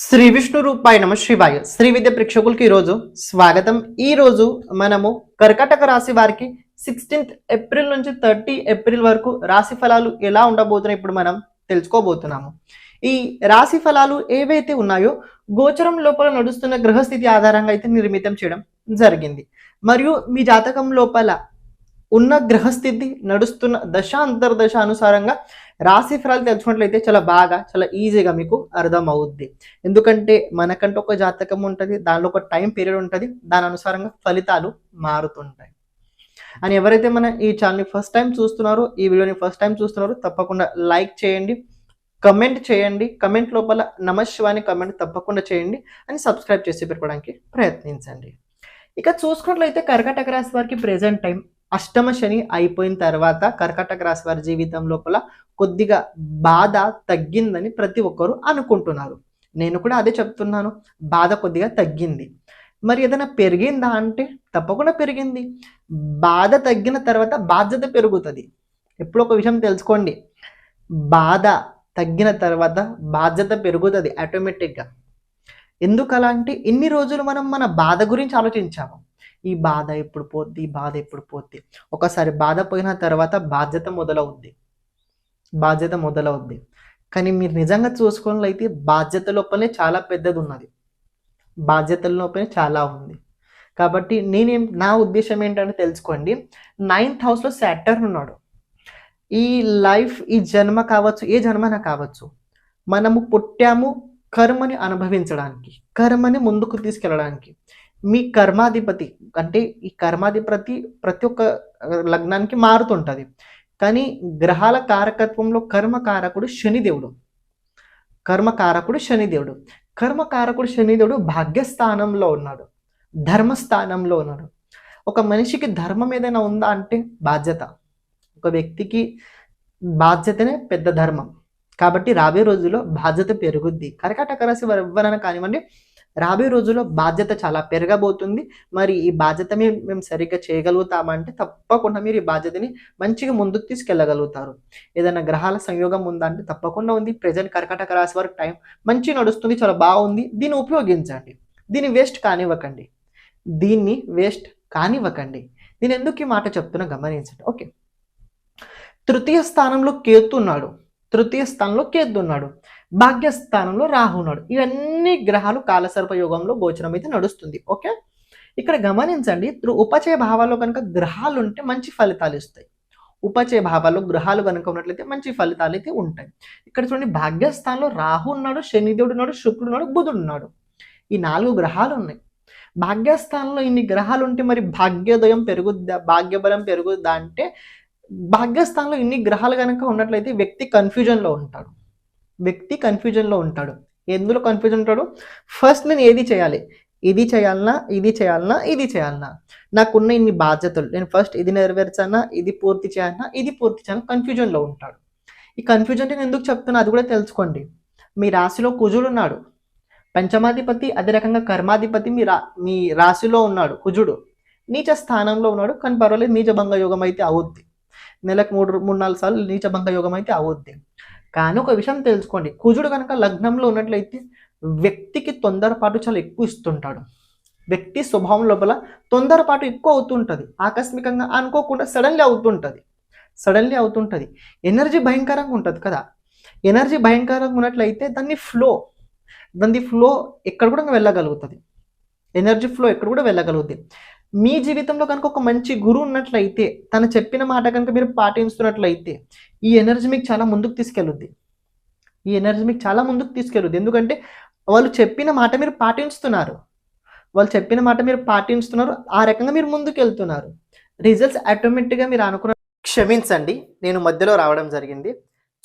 శ్రీ విష్ణు రూపాయ నమ శివాయ. శ్రీ విద్య ప్రేక్షకులకి ఈరోజు స్వాగతం. ఈ రోజు మనము కర్కాటక రాశి వారికి సిక్స్టీన్త్ ఏప్రిల్ నుంచి థర్టీ ఏప్రిల్ వరకు రాశి ఫలాలు ఎలా ఉండబోతున్నాయి ఇప్పుడు మనం తెలుసుకోబోతున్నాము. ఈ రాశి ఫలాలు ఏవైతే ఉన్నాయో గోచరం లోపల నడుస్తున్న గ్రహస్థితి ఆధారంగా అయితే నిర్మితం చేయడం జరిగింది. మరియు మీ జాతకం లోపల ఉన్న గ్రహస్థితి నడుస్తున్న దశ అంతర్దశ అనుసారంగా రాశి ఫలాలు తెలుసుకున్నట్లయితే చాలా బాగా చాలా ఈజీగా మీకు అర్థం అవుద్ది ఎందుకంటే మనకంటే ఒక జాతకం ఉంటుంది దానిలో ఒక టైం పీరియడ్ ఉంటుంది దాని అనుసారంగా ఫలితాలు మారుతుంటాయి. అని ఎవరైతే మన ఈ ఛానల్ని ఫస్ట్ టైం చూస్తున్నారో ఈ వీడియోని ఫస్ట్ టైం చూస్తున్నారో తప్పకుండా లైక్ చేయండి కమెంట్ చేయండి కమెంట్ లోపల నమశివాని కమెంట్ తప్పకుండా చేయండి అని సబ్స్క్రైబ్ చేసి పెట్టుకోవడానికి ప్రయత్నించండి. ఇక చూసుకున్నట్లయితే కర్కాటక రాశి వారికి ప్రెజెంట్ టైం అష్టమ శని అయిపోయిన తర్వాత కర్కటక రాశి వారి జీవితం లోపల కొద్దిగా బాధ తగ్గిందని ప్రతి ఒక్కరూ అనుకుంటున్నారు. నేను కూడా అదే చెప్తున్నాను. బాధ కొద్దిగా తగ్గింది. మరి ఏదైనా పెరిగిందా అంటే తప్పకుండా పెరిగింది. బాధ తగ్గిన తర్వాత బాధ్యత పెరుగుతుంది. ఎప్పుడు ఒక విషయం తెలుసుకోండి. బాధ తగ్గిన తర్వాత బాధ్యత పెరుగుతుంది ఆటోమేటిక్గా. ఎందుకలా అంటే ఇన్ని రోజులు మనం మన బాధ గురించి ఆలోచించాము. ఈ బాధ ఎప్పుడు పోద్ది ఈ బాధ ఎప్పుడు పోద్ది? ఒకసారి బాధ పోయిన తర్వాత బాధ్యత మొదలవుద్ది. బాధ్యత మొదలవుద్ది. కానీ మీరు నిజంగా చూసుకున్నట్లయితే బాధ్యత లోపలనే చాలా పెద్దది ఉన్నది బాధ్యతల లోపలనే చాలా ఉంది. కాబట్టి నేనేం నా ఉద్దేశం ఏంటంటే తెలుసుకోండి. నైన్త్ హౌస్లో సాటర్న్ ఉన్నాడు. ఈ లైఫ్ ఈ జన్మ కావచ్చు ఏ జన్మన కావచ్చు మనము పుట్టాము కర్మని అనుభవించడానికి కర్మని ముందుకు తీసుకెళ్ళడానికి. మీ కర్మాధిపతి అంటే ఈ కర్మాధిపతి ప్రతి ఒక్క లగ్నానికి మారుతుంటుంది. కానీ గ్రహాల కారకత్వంలో కర్మకారకుడు శనిదేవుడు. కర్మకారకుడు శనిదేవుడు. కర్మకారకుడు శనిదేవుడు భాగ్యస్థానంలో ఉన్నాడు. ధర్మస్థానంలో ఉన్నాడు. ఒక మనిషికి ధర్మం ఏదైనా ఉందా అంటే బాధ్యత. ఒక వ్యక్తికి బాధ్యతనే పెద్ద ధర్మం. కాబట్టి రాబోయే రోజుల్లో బాధ్యత పెరుగుద్ది. కర్కాటక రాశి వారు ఎవరైనా కానివ్వండి రాబోయే రోజుల్లో బాధ్యత చాలా పెరగబోతుంది. మరి ఈ బాధ్యత మేము మేము సరిగ్గా చేయగలుగుతామంటే తప్పకుండా మీరు ఈ బాధ్యతని మంచిగా ముందుకు తీసుకెళ్ళగలుగుతారు. ఏదైనా గ్రహాల సంయోగం ఉందా అంటే తప్పకుండా ఉంది. ప్రజెంట్ కర్కాటక రాశి వరకు టైం మంచి నడుస్తుంది చాలా బాగుంది. దీన్ని ఉపయోగించండి. దీన్ని వేస్ట్ కానివ్వకండి. దీన్ని వేస్ట్ కానివ్వకండి. నేను ఎందుకు ఈ మాట చెప్తున్నా గమనించండి. ఓకే. తృతీయ స్థానంలో కేతు ఉన్నాడు. తృతీయ స్థానంలో కేతు ఉన్నాడు. భాగ్యస్థానంలో రాహు ఉన్నాడు ఇవన్నీ గ్రహాలు కాలసర్ప యోగంలో గోచరం అయితే నడుస్తుంది. ఓకే? ఇక్కడ గమనించండి ఉపచయ భావాల్లో కనుక గ్రహాలు ఉంటే మంచి ఫలితాలు ఇస్తాయి. ఉపచయ భావాల్లో గ్రహాలు కనుక ఉన్నట్లయితే మంచి ఫలితాలు అయితే ఉంటాయి. ఇక్కడ చూడండి భాగ్యస్థానంలో రాహు ఉన్నాడు శనిదేవుడు ఉన్నాడు శుక్రుడు ఉన్నాడు బుధుడు ఉన్నాడు ఈ నాలుగు గ్రహాలు ఉన్నాయి భాగ్యస్థానంలో ఇన్ని గ్రహాలు ఉంటే మరి భాగ్యోదయం పెరుగుద్దా భాగ్యబలం పెరుగుద్దా అంటే భాగ్యస్థానంలో ఇన్ని గ్రహాలు కనుక ఉన్నట్లయితే వ్యక్తి కన్ఫ్యూజన్లో ఉంటాడు. వ్యక్తి కన్ఫ్యూజన్లో ఉంటాడు. ఎందులో కన్ఫ్యూజన్ ఉంటాడు? ఫస్ట్ నేను ఏది చేయాలి? ఇది చేయాలనా? ఇది చేయాలనా? ఇది చేయాలనా? నాకున్న ఇన్ని బాధ్యతలు. నేను ఫస్ట్ ఇది నెరవేర్చానా? ఇది పూర్తి చేయాలనా? ఇది పూర్తి చేయాలన్నా కన్ఫ్యూజన్లో ఉంటాడు. ఈ కన్ఫ్యూజన్ నేను ఎందుకు చెప్తున్నా? అది కూడా తెలుసుకోండి. మీ రాశిలో కుజుడు ఉన్నాడు. పంచమాధిపతి అదే రకంగా కర్మాధిపతి మీ రా మీ రాశిలో ఉన్నాడు. కుజుడు నీచ స్థానంలో ఉన్నాడు. కానీ పర్వాలేదు నీచ భంగ యోగం అయితే అవుద్ది. నెలకు మూడు మూడు నాలుగు సార్లు నీచ భంగ యోగం అయితే అవుద్ది. కానీ ఒక విషయం తెలుసుకోండి. కుజుడు కనుక లగ్నంలో ఉన్నట్లయితే వ్యక్తికి తొందరపాటు చాలా ఎక్కువ ఇస్తుంటాడు. వ్యక్తి స్వభావం లోపల తొందరపాటు ఎక్కువ అవుతుంటుంది. ఆకస్మికంగా అనుకోకుండా సడన్లీ అవుతుంటుంది. సడన్లీ అవుతుంటుంది. ఎనర్జీ భయంకరంగా ఉంటుంది కదా. ఎనర్జీ భయంకరంగా ఉన్నట్లయితే దాన్ని ఫ్లో దాని ఫ్లో ఎక్కడ కూడా వెళ్ళగలుగుతుంది. ఎనర్జీ ఫ్లో ఎక్కడ కూడా వెళ్ళగలుగుతుంది. మీ జీవితంలో కనుక ఒక మంచి గురువు ఉన్నట్లయితే తను చెప్పిన మాట కనుక మీరు పాటిస్తున్నట్లయితే ఈ ఎనర్జీ మీకు చాలా ముందుకు తీసుకెళ్ళుద్ది. ఈ ఎనర్జీ మీకు చాలా ముందుకు తీసుకెళ్ళుద్ది. ఎందుకంటే వాళ్ళు చెప్పిన మాట మీరు పాటిస్తున్నారు వాళ్ళు చెప్పిన మాట మీరు పాటిస్తున్నారు ఆ రకంగా మీరు ముందుకు వెళ్తున్నారు రిజల్ట్స్ ఆటోమేటిక్గా మీరు అనుకున్న క్షమించండి. నేను మధ్యలో రావడం జరిగింది.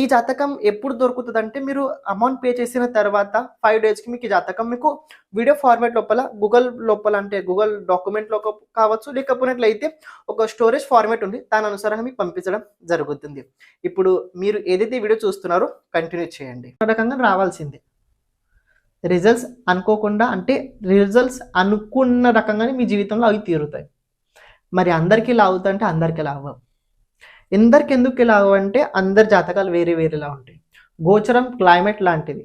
ఈ జాతకం ఎప్పుడు దొరుకుతుంది అంటే మీరు అమౌంట్ పే చేసిన తర్వాత ఫైవ్ డేస్కి మీకు ఈ జాతకం మీకు వీడియో ఫార్మాట్ లోపల గూగుల్ లోపల అంటే గూగుల్ డాక్యుమెంట్లో కావచ్చు లేకపోయినట్లయితే ఒక స్టోరేజ్ ఫార్మాట్ ఉంది. దాని అనుసారంగా మీకు పంపించడం జరుగుతుంది. ఇప్పుడు మీరు ఏదైతే వీడియో చూస్తున్నారో కంటిన్యూ చేయండి. రకంగా రావాల్సిందే. రిజల్ట్స్ అనుకోకుండా అంటే రిజల్ట్స్ అనుకున్న రకంగానే మీ జీవితంలో అవి తీరుతాయి. మరి అందరికీ ఇలా అవుతాయి అంటే అందరికీ ఇలా అవ్వవు ఎందరికి ఎందుకు ఇలాగ అంటే అందరి జాతకాలు వేరే వేరేలా ఉంటాయి. గోచరం క్లైమేట్ లాంటిది.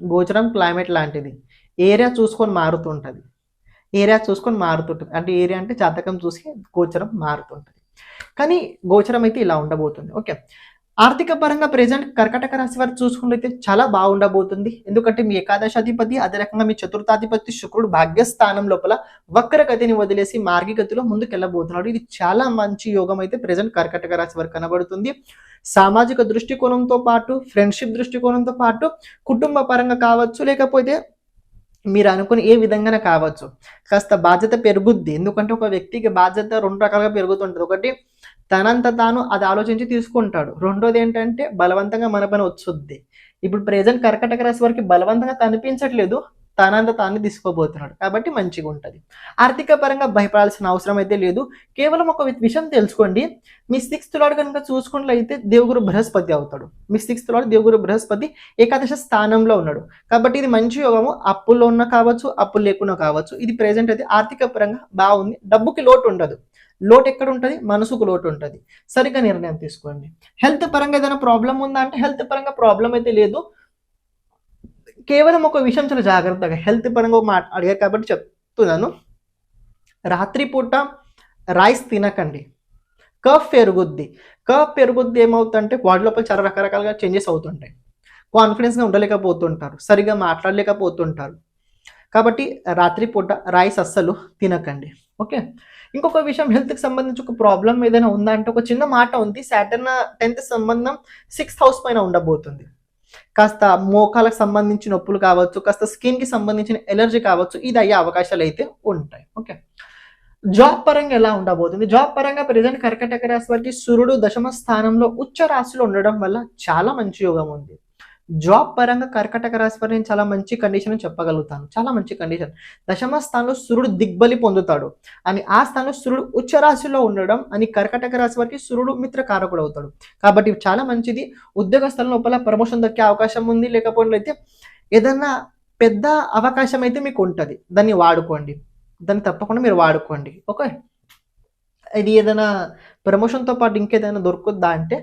గోచరం క్లైమేట్ లాంటిది. ఏరియా చూసుకొని మారుతుంటుంది. ఏరియా చూసుకొని మారుతుంటుంది. అంటే ఏరియా అంటే జాతకం చూసి గోచరం మారుతుంటుంది. కానీ గోచరం అయితే ఇలా ఉండబోతుంది. ఓకే. ఆర్థిక పరంగా ప్రెజెంట్ కర్కటక రాశి వారు చూసుకున్నట్లయితే చాలా బాగుండబోతుంది. ఎందుకంటే మీ ఏకాదశాధిపతి అదే రకంగా మీ చతుర్థాధిపతి శుక్రుడు భాగ్యస్థానం లోపల వక్రగతిని వదిలేసి మార్గగతిలో ముందుకెళ్ళబోతున్నాడు. ఇది చాలా మంచి యోగం అయితే ప్రెజెంట్ కర్కటక రాశి వారు కనబడుతుంది. సామాజిక దృష్టికోణంతో పాటు ఫ్రెండ్షిప్ దృష్టికోణంతో పాటు కుటుంబ పరంగా కావచ్చు లేకపోతే మీరు అనుకుని ఏ విధంగానే కావచ్చు. కాస్త బాధ్యత పెరుగుద్ది. ఎందుకంటే ఒక వ్యక్తికి బాధ్యత రెండు రకాలుగా పెరుగుతుంటుంది. ఒకటి తనంత తాను అది ఆలోచించి తీసుకుంటాడు. రెండోది ఏంటంటే బలవంతంగా మన పని వచ్చుద్ది. ఇప్పుడు ప్రజెంట్ కర్కటక రాశి వారికి బలవంతంగా కనిపించట్లేదు. తనంత తాను తీసుకోబోతున్నాడు కాబట్టి మంచిగా ఉంటుంది. ఆర్థిక పరంగా భయపడాల్సిన అవసరం అయితే లేదు. కేవలం ఒక విషయం తెలుసుకోండి. మీ సిక్స్త్ లాడ్ కనుక చూసుకున్నట్లయితే దేవుగురు బృహస్పతి అవుతాడు. మీ సిక్స్త్ లాడ్ దేవుగురు బృహస్పతి ఏకాదశ స్థానంలో ఉన్నాడు. కాబట్టి ఇది మంచి యోగము. అప్పుల్లో ఉన్న కావచ్చు అప్పులు లేకుండా కావచ్చు. ఇది ప్రెజెంట్ అయితే ఆర్థిక పరంగా బాగుంది. డబ్బుకి లోటు ఉండదు. లోటు ఎక్కడ ఉంటుంది? మనసుకు లోటు ఉంటుంది. సరిగ్గా నిర్ణయం తీసుకోండి. హెల్త్ పరంగా ఏదైనా ప్రాబ్లం ఉందా అంటే హెల్త్ పరంగా ప్రాబ్లం అయితే లేదు. కేవలం ఒక విషయం చాలా జాగ్రత్తగా హెల్త్ పరంగా ఒక మాట అడిగారు కాబట్టి చెప్తున్నాను. రాత్రిపూట రైస్ తినకండి. కఫ్ పెరుగుద్ది. కఫ్ పెరుగుద్ది ఏమవుతుందంటే వాడి లోపల చాలా రకరకాలుగా చేంజెస్ అవుతుంటాయి. కాన్ఫిడెన్స్గా ఉండలేకపోతుంటారు. సరిగా మాట్లాడలేకపోతుంటారు. కాబట్టి రాత్రిపూట రైస్ అస్సలు తినకండి. ఓకే? ఇంకొక విషయం హెల్త్కి సంబంధించి ఒక ప్రాబ్లం ఏదైనా ఉందా అంటే ఒక చిన్న మాట ఉంది. సాటర్న్ టెన్త్ సంబంధం సిక్స్త్ హౌస్ పైన ఉండబోతుంది. కాస్త మోకాలకు సంబంధించిన నొప్పులు కావచ్చు కాస్త స్కిన్కి సంబంధించిన ఎలర్జీ కావచ్చు ఇది అయ్యే అవకాశాలు అయితే ఉంటాయి. ఓకే జాబ్ పరంగా ఎలా ఉండబోతుంది? జాబ్ పరంగా ప్రజెంట్ కర్కటక రాశి వారికి సూర్యుడు దశమ స్థానంలో ఉచ్చ రాశిలో ఉండడం వల్ల చాలా మంచి యోగం ఉంది. జాబ్ పరంగా కర్కటక రాశి వారి నేను చాలా మంచి కండిషన్ అని చెప్పగలుగుతాను. చాలా మంచి కండిషన్ దశమ స్థానంలో సూర్యుడు దిగ్బలి పొందుతాడు అని ఆ స్థానంలో సూర్యుడు ఉచ్చ రాశిలో ఉండడం అని కర్కటక రాశి వారికి సూర్యుడు మిత్రకారకుడు అవుతాడు. కాబట్టి చాలా మంచిది. ఉద్యోగ స్థలం లోపల ప్రమోషన్ దక్కే అవకాశం ఉంది. లేకపోతే ఏదన్నా పెద్ద అవకాశం అయితే మీకు ఉంటుంది. దాన్ని వాడుకోండి. దాన్ని తప్పకుండా మీరు వాడుకోండి. ఓకే? ఇది ఏదైనా ప్రమోషన్తో పాటు ఇంకేదైనా దొరుకుద్దా అంటే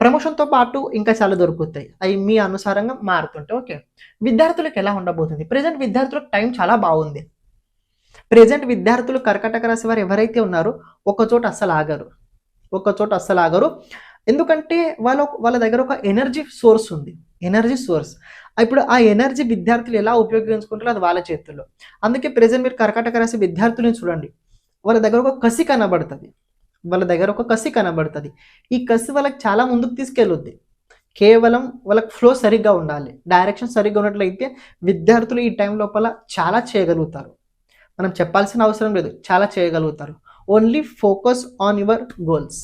ప్రమోషన్తో పాటు ఇంకా చాలా దొరుకుతాయి. అవి మీ అనుసారంగా మారుతుంటాయి ఓకే. విద్యార్థులకు ఎలా ఉండబోతుంది? ప్రజెంట్ విద్యార్థులకు టైం చాలా బాగుంది. ప్రజెంట్ విద్యార్థులు కర్కటక రాశి వారు ఎవరైతే ఉన్నారో ఒక చోట అస్సలు ఆగరు. ఒక చోట అస్సలు ఆగరు. ఎందుకంటే వాళ్ళ వాళ్ళ దగ్గర ఒక ఎనర్జీ సోర్స్ ఉంది. Energy source. ఇప్పుడు ఆ ఎనర్జీ విద్యార్థులు ఎలా ఉపయోగించుకుంటారో అది వాళ్ళ చేతుల్లో. అందుకే ప్రజెంట్ మీరు కర్కటక రాశి విద్యార్థులను చూడండి. వాళ్ళ దగ్గర ఒక కసి కనబడుతుంది. వాళ్ళ దగ్గర ఒక కసి కనబడుతుంది. ఈ కసి వాళ్ళకి చాలా ముందుకు తీసుకెళ్ళొద్ది. కేవలం వాళ్ళకి ఫ్లో సరిగ్గా ఉండాలి. డైరెక్షన్ సరిగ్గా ఉన్నట్లయితే విద్యార్థులు ఈ టైం లోపల చాలా చేయగలుగుతారు. మనం చెప్పాల్సిన అవసరం లేదు. చాలా చేయగలుగుతారు. Only focus on your goals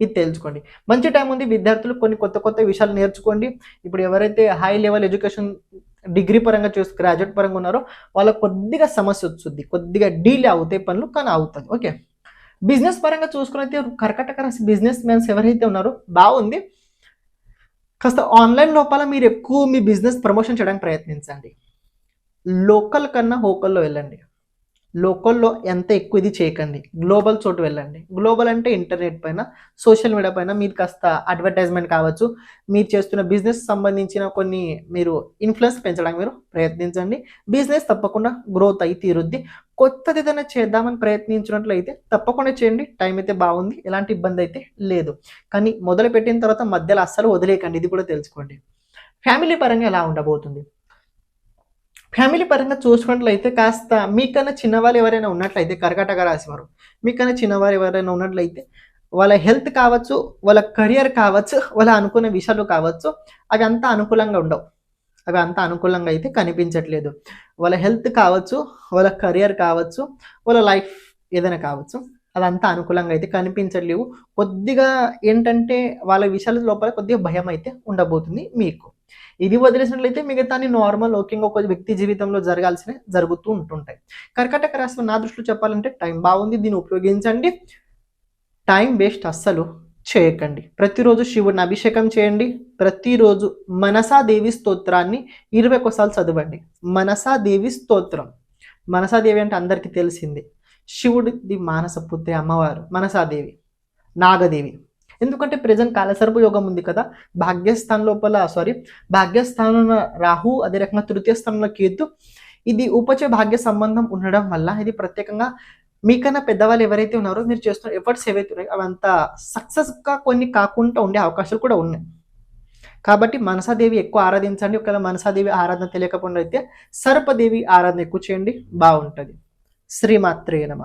ఇది తెలుసుకోండి. మంచి టైం ఉంది. విద్యార్థులు కొన్ని కొత్త కొత్త విషయాలు నేర్చుకోండి. ఇప్పుడు ఎవరైతే హై లెవెల్ ఎడ్యుకేషన్ డిగ్రీ పరంగా చూసి గ్రాడ్యుయేట్ పరంగా ఉన్నారో వాళ్ళకి కొద్దిగా సమస్య వస్తుంది. కొద్దిగా డీలే అవుతాయి పనులు కానీ అవుతుంది ఓకే బిజినెస్ పరంగా చూసుకునైతే కర్కటక రాశి బిజినెస్ మ్యాన్స్ ఎవరైతే ఉన్నారో బాగుంది. కాస్త ఆన్లైన్ లోపల మీరు ఎక్కువ మీ బిజినెస్ ప్రమోషన్ చేయడానికి ప్రయత్నించండి. లోకల్ కన్నా హోకల్లో వెళ్ళండి. లోకల్లో ఎంత ఎక్కువ ఇది చేయకండి. గ్లోబల్ చోటు వెళ్ళండి. గ్లోబల్ అంటే ఇంటర్నెట్ పైన సోషల్ మీడియా పైన మీరు కాస్త అడ్వర్టైజ్మెంట్ కావచ్చు. మీరు చేస్తున్న బిజినెస్ సంబంధించిన కొన్ని మీరు ఇన్ఫ్లుయెన్స్ పెంచడానికి మీరు ప్రయత్నించండి. బిజినెస్ తప్పకుండా గ్రోత్ అయి తీరుద్ది. కొత్తది ఏదైనా చేద్దామని ప్రయత్నించినట్లయితే తప్పకుండా చేయండి. టైం అయితే బాగుంది. ఎలాంటి ఇబ్బంది అయితే లేదు. కానీ మొదలు పెట్టిన తర్వాత మధ్యలో అస్సలు వదిలేయకండి. ఇది కూడా తెలుసుకోండి. ఫ్యామిలీ పరంగా ఎలా ఉండబోతుంది? ఫ్యామిలీ పరంగా చూసుకున్నట్లయితే కాస్త మీకన్నా చిన్నవాళ్ళు ఎవరైనా ఉన్నట్లయితే కర్కాటక రాశివారు మీకన్నా చిన్నవారు ఎవరైనా ఉన్నట్లయితే వాళ్ళ హెల్త్ కావచ్చు వాళ్ళ కెరియర్ కావచ్చు వాళ్ళ అనుకునే విషయాలు కావచ్చు అవి అంత అనుకూలంగా ఉండవు. అవి అంత అనుకూలంగా అయితే కనిపించట్లేదు. వాళ్ళ హెల్త్ కావచ్చు వాళ్ళ కెరియర్ కావచ్చు వాళ్ళ లైఫ్ ఏదైనా కావచ్చు అదంతా అనుకూలంగా అయితే కనిపించట్లేవు. కొద్దిగా ఏంటంటే వాళ్ళ విషయాల లోపల కొద్దిగా భయం అయితే ఉండబోతుంది మీకు. ఇది వదిలేసినట్లయితే మిగతా నార్మల్ ఓకే ఒక వ్యక్తి జీవితంలో జరగాల్సిన జరుగుతూ ఉంటుంటాయి. కర్కాటక రాశి నా దృష్టిలో చెప్పాలంటే టైం బాగుంది దీన్ని ఉపయోగించండి. టైం వేస్ట్ అస్సలు చేయకండి. ప్రతిరోజు శివుడిని అభిషేకం చేయండి. ప్రతిరోజు మనసాదేవి స్తోత్రాన్ని ఇరవై ఒకసారి చదవండి. మనసాదేవి స్తోత్రం. మనసాదేవి అంటే అందరికీ తెలిసింది. శివుడిది మానసపుత్రి అమ్మవారు మనసాదేవి నాగదేవి. ఎందుకంటే ప్రజెంట్ కాలసర్ప యోగం ఉంది కదా. భాగ్యస్థానం లోపల సారీ భాగ్యస్థానంలో రాహు అదే రకంగా తృతీయ స్థానంలో కేతు. ఇది ఉపచ భాగ్య సంబంధం ఉండడం వల్ల ఇది ప్రత్యేకంగా మీకన్నా పెద్దవాళ్ళు ఎవరైతే ఉన్నారో మీరు చేస్తున్న ఎఫర్ట్స్ ఏవైతే ఉన్నాయో అవంతా సక్సెస్గా కొన్ని కాకుండా ఉండే అవకాశాలు కూడా ఉన్నాయి. కాబట్టి మనసాదేవి ఎక్కువ ఆరాధించండి. ఒకవేళ మనసాదేవి ఆరాధన తెలియకపోయినా అయితే సర్పదేవి ఆరాధన ఎక్కువ చేయండి. బాగుంటుంది. శ్రీమాత్రే నమ.